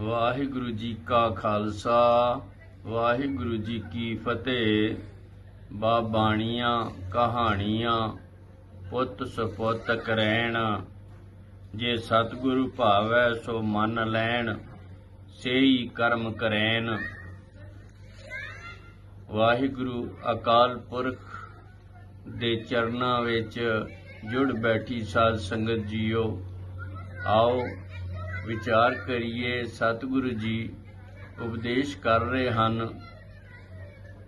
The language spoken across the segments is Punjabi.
ਵਾਹਿਗੁਰੂ ਜੀ ਕਾ ਖਾਲਸਾ, ਵਾਹਿਗੁਰੂ ਜੀ ਕੀ ਫਤਿਹ। ਬਾਬਾਣੀਆਂ, ਕਹਾਣੀਆਂ, ਪੁੱਤ ਸੁਪੁੱਤ ਕਰੈਣ। ਜੇ ਸਤਿਗੁਰੂ ਭਾਵੈ ਸੋ ਮਨ ਲੈਣ, ਸੇਈ ਕਰਮ ਕਰੈਣ। ਵਾਹਿਗੁਰੂ ਅਕਾਲ ਪੁਰਖ ਦੇ ਚਰਨਾਂ ਵਿੱਚ ਜੁੜ ਬੈਠੀ ਸਾਧ ਸੰਗਤ ਜੀਓ, ਆਓ ਵਿਚਾਰ ਕਰੀਏ, ਸਤਿਗੁਰੂ ਜੀ ਉਪਦੇਸ਼ ਕਰ ਰਹੇ ਹਨ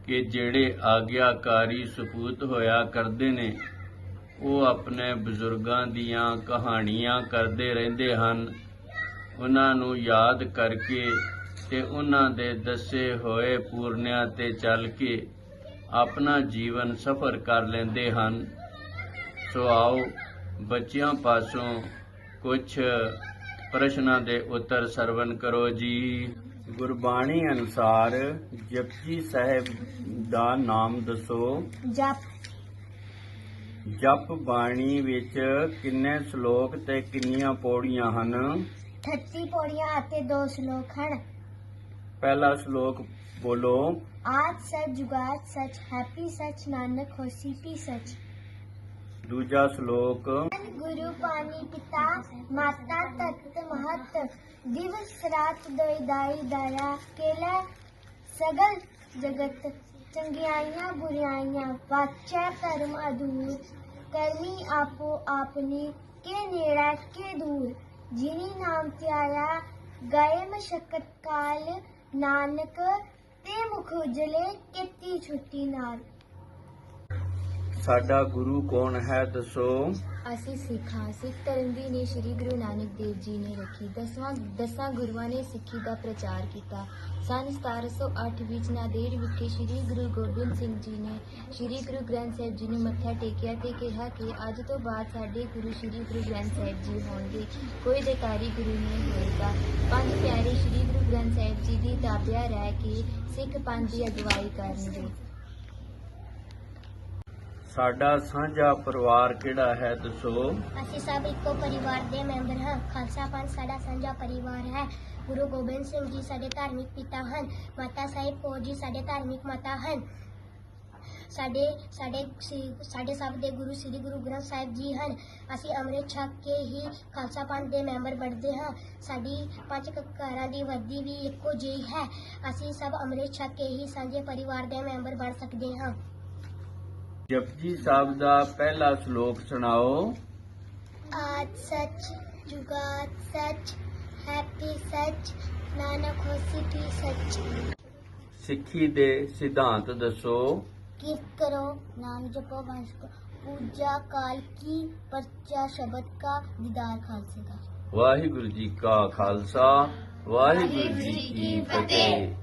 ਕਿ ਜਿਹੜੇ ਆਗਿਆਕਾਰੀ ਸਪੂਤ ਹੋਇਆ ਕਰਦੇ ਨੇ, ਉਹ ਆਪਣੇ ਬਜ਼ੁਰਗਾਂ ਦੀਆਂ ਕਹਾਣੀਆਂ ਕਰਦੇ ਰਹਿੰਦੇ ਹਨ। ਉਹਨਾਂ ਨੂੰ ਯਾਦ ਕਰਕੇ ਤੇ ਉਹਨਾਂ ਦੇ ਦੱਸੇ ਹੋਏ ਪੂਰਨਿਆਂ ਤੇ ਚੱਲ ਕੇ ਆਪਣਾ ਜੀਵਨ ਸਫਰ ਕਰ ਲੈਂਦੇ ਹਨ। ਸੋ ਆਓ, ਬੱਚਿਆਂ ਪਾਸੋਂ ਕੁਝ ਪ੍ਰਸ਼ਨਾਂ ਦੇ ਉੱਤਰ ਸਰਵਨ ਕਰੋ ਜੀ। ਗੁਰਬਾਣੀ ਅਨੁਸਾਰ ਜਪਜੀ ਸਾਹਿਬ ਦਾ ਨਾਮ ਦੱਸੋ। ਜਪ। ਜਪ ਬਾਣੀ ਵਿੱਚ ਕਿੰਨੇ ਸ਼ਲੋਕ ਤੇ ਕਿੰਨੀਆਂ ਪੌੜੀਆਂ ਹਨ? 30 ਪੌੜੀਆਂ ਅਤੇ ਦੋ ਸ਼ਲੋਕ ਹਨ। ਪਹਿਲਾ ਸ਼ਲੋਕ ਬੋਲੋ। ਆਜ ਸਚ ਜੁਗਾਦ ਸਚ ਹੈਪੀ ਸਚ ਨਾਨਕ ਹੋਸੀ ਪੀ ਸਚ। ਦੂਜਾ ਸ਼ਲੋਕ ਗੁਰੂ ਪਾਣੀ ਪਿਤਾ ਮਾਤਾ ਦਿਵਸ ਰਾਤ ਦੋਇ ਦਾਈ ਦਾਇਆ ਸਗਲ ਜਗਤ ਚੰਗਿਆਈਆਂ ਬੁਰਾਈਆਂ ਵਾਚੈ ਧਰਮ ਅਧੂਰ ਕਰਮੀ ਆਪੋ ਆਪਨੀ ਕੇ ਨੇੜਾ ਕੇ ਦੂਰ ਜਿਨੀ ਨਾਮ ਧਿਆਇਆ ਗਏ ਮਸ਼ਕਤ ਕਾਲ ਨਾਨਕ ਤੇ ਮੁਖ ਉਜਲੇ ਕੀਤੀ ਛੁੱਟੀ ਨਾਲ ਸਾਡਾ ਗੁਰੂ ਕੌਣ ਹੈ, ਦੱਸੋ? ਅਸੀਂ ਸਿੱਖਾਂ ਸਿੱਖ ਧਰਮ ਦੀ ਨੀਂਹ ਸ੍ਰੀ ਗੁਰੂ ਨਾਨਕ ਦੇਵ ਜੀ ਨੇ ਰੱਖੀ। ਦਸਵਾਂ ਦਸਾਂ ਗੁਰੂਆਂ ਨੇ ਸਿੱਖੀ ਦਾ ਪ੍ਰਚਾਰ ਕੀਤਾ। ਸਨ 1708 ਵਿੱਚ ਨਾਂਦੇੜ ਵਿਖੇ ਸ੍ਰੀ ਗੁਰੂ ਗੋਬਿੰਦ ਸਿੰਘ ਜੀ ਨੇ ਸ੍ਰੀ ਗੁਰੂ ਗ੍ਰੰਥ ਸਾਹਿਬ ਜੀ ਨੂੰ ਮੱਥਾ ਟੇਕਿਆ ਤੇ ਕਿਹਾ ਕਿ ਅੱਜ ਤੋਂ ਬਾਅਦ ਸਾਡੇ ਗੁਰੂ ਸ੍ਰੀ ਗੁਰੂ ਗ੍ਰੰਥ ਸਾਹਿਬ ਜੀ ਹੋਣਗੇ। ਕੋਈ ਦੇਕਾਰੀ ਗੁਰੂ ਨਹੀਂ ਹੋਏਗਾ। ਪੰਜ ਪਿਆਰੇ ਸ੍ਰੀ ਗੁਰੂ ਗ੍ਰੰਥ ਸਾਹਿਬ ਜੀ ਦੀ ਤਾਬਿਆ ਰਹਿ ਕੇ ਸਿੱਖ ਪੰਜ ਦੀ ਅਗਵਾਈ ਕਰਨਗੇ। ਸਾਡਾ ਸਾਂਝਾ ਪਰਿਵਾਰ ਕਿਹੜਾ ਹੈ ਦੱਸੋ? ਅਸੀਂ ਸਭ ਇੱਕੋ ਪਰਿਵਾਰ ਦੇ ਮੈਂਬਰ ਹਾਂ। ਖਾਲਸਾ ਪੰਥ ਸਾਡਾ ਸਾਂਝਾ ਪਰਿਵਾਰ ਹੈ। ਗੁਰੂ ਗੋਬਿੰਦ ਸਿੰਘ ਜੀ ਸਾਡੇ ਧਾਰਮਿਕ ਪਿਤਾ ਹਨ। ਮਾਤਾ ਸਾਹਿਬ ਕੌਰ ਜੀ ਸਾਡੇ ਧਾਰਮਿਕ ਮਾਤਾ ਹਨ। ਸਾਡੇ ਸਾਡੇ ਸ੍ਰੀ- ਸਾਡੇ ਸਭ ਦੇ ਗੁਰੂ, ਸ੍ਰੀ ਗੁਰੂ ਗ੍ਰੰਥ ਸਾਹਿਬ ਜੀ ਹਨ। ਅਸੀਂ ਅੰਮ੍ਰਿਤ ਛਕ ਕੇ ਹੀ ਖਾਲਸਾ ਪੰਥ ਦੇ ਮੈਂਬਰ ਬਣਦੇ ਹਾਂ। ਸਾਡੀ ਪੰਜ ਕਕਾਰਾਂ ਦੀ ਵਰਦੀ ਵੀ ਇੱਕੋ ਜਿਹੀ ਹੈ। ਅਸੀਂ ਸਭ ਅੰਮ੍ਰਿਤ ਛਕ ਕੇ ਹੀ ਸਾਂਝੇ ਪਰਿਵਾਰ ਦੇ ਮੈਂਬਰ ਬਣ ਸਕਦੇ ਹਾਂ। ਜਪਜੀ ਸਾਹਿਬ ਦਾ ਪਹਿਲਾ ਸ਼ਲੋਕ ਸੁਣਾਓ। ਆਜ ਸੱਚ ਜੁਗਾਦ ਸੱਚ ਹੈਪੀ ਸੱਚ ਨਾਨਕ ਹੋਸੀ ਵੀ ਸੱਚ ਸਿੱਖੀ ਦੇ ਸਿਧਾਂਤ ਦੱਸੋ। ਕੀਰਤ ਕਰੋ ਨਾਮ ਜਪੋ ਵੰਸ਼ ਕੋ ਪੂਜਾ ਕਾਲ ਕੀ ਪਰਚਾ ਸ਼ਬਦ ਕਾ ਦੀਦਾਰ ਖਾਲਸੇ ਵਾਹਿਗੁਰੂ ਜੀ ਕਾ ਖਾਲਸਾ ਵਾਹਿਗੁਰੂ ਜੀ ਕੀ ਫਤਿਹ।